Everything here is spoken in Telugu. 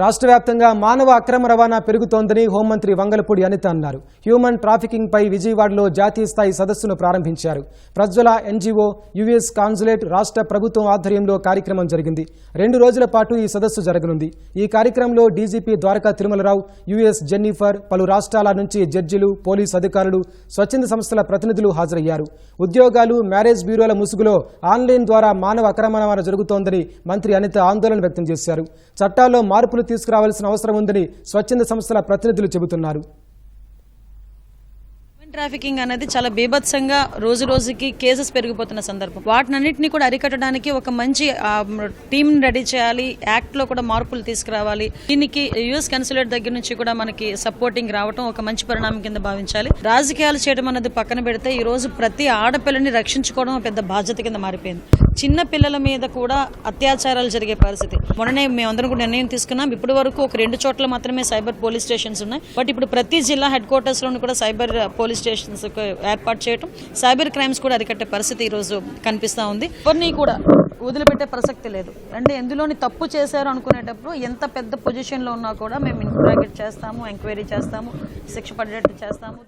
రాష్ట్ర వ్యాప్తంగా మానవ అక్రమ రవాణా పెరుగుతోందని హోంమంత్రి వంగలపూడి అనిత అన్నారు. హ్యూమన్ ట్రాఫికింగ్ పై విజయవాడలో జాతీయ స్థాయి సదస్సును ప్రారంభించారు. ప్రజ్వల ఎన్జీఓ యుఎస్ కాన్సులేట్ రాష్ట్ర ప్రభుత్వం ఆధ్వర్యంలో కార్యక్రమం జరిగింది. రెండు రోజుల పాటు ఈ సదస్సు జరగనుంది. ఈ కార్యక్రమంలో DGP Dwaraka Tirumala Rao US Jennifer పలు రాష్ట్రాల నుంచి జడ్జిలు పోలీసు అధికారులు స్వచ్ఛంద సంస్థల ప్రతినిధులు హాజరయ్యారు. ఉద్యోగాలు మ్యారేజ్ బ్యూరోల ముసుగులో ఆన్లైన్ ద్వారా మానవ అక్రమ రవాణా జరుగుతోందని మంత్రి అనిత ఆందోళన వ్యక్తం చేశారు. చట్టాల్లో మార్పులు తీసుకురావాల్సిన అవసరం ఉందని స్వచ్ఛంద సంస్థల ప్రతినిధులు చెబుతున్నారు. ట్రాఫికింగ్ అనేది చాలా బీభత్సంగా రోజు రోజుకి కేసెస్ పెరిగిపోతున్న సందర్భం. వాటినన్నింటినీ కూడా అరికట్టడానికి ఒక మంచి టీంని రెడీ చేయాలి యాక్ట్లో కూడా మార్పులు తీసుకురావాలి. దీనికి యుఎస్ కన్సులేట్ దగ్గర నుంచి కూడా మనకి సపోర్టింగ్ రావడం ఒక మంచి పరిణామం కింద భావించాలి. రాజకీయాలు చేయడం అనేది పక్కన పెడితే ఈ రోజు ప్రతి ఆడపిల్లని రక్షించుకోవడం పెద్ద బాధ్యత కింద మారిపోయింది. చిన్న పిల్లల మీద కూడా అత్యాచారాలు జరిగే పరిస్థితి. మొన్ననే మేమందరం కూడా నిర్ణయం తీసుకున్నాం. ఇప్పటి వరకు ఒక రెండు చోట్ల మాత్రమే సైబర్ పోలీస్ స్టేషన్స్ ఉన్నాయి. బట్ ఇప్పుడు ప్రతి జిల్లా హెడ్ క్వార్టర్స్ లోను కూడా సైబర్ పోలీస్ స్టేషన్స్ ఏర్పాటు చేయడం సైబర్ క్రైమ్స్ కూడా అరికట్టే పరిస్థితి ఈ రోజు ఉంది. ఎవరిని కూడా వదిలిపెట్టే ప్రసక్తి లేదు. అంటే ఎందులోని తప్పు చేశారు అనుకునేటప్పుడు ఎంత పెద్ద పొజిషన్లో ఉన్నా కూడా మేము ఇంట్రాగేట్ చేస్తాము ఎంక్వైరీ చేస్తాము శిక్ష పడేటట్టు చేస్తాము.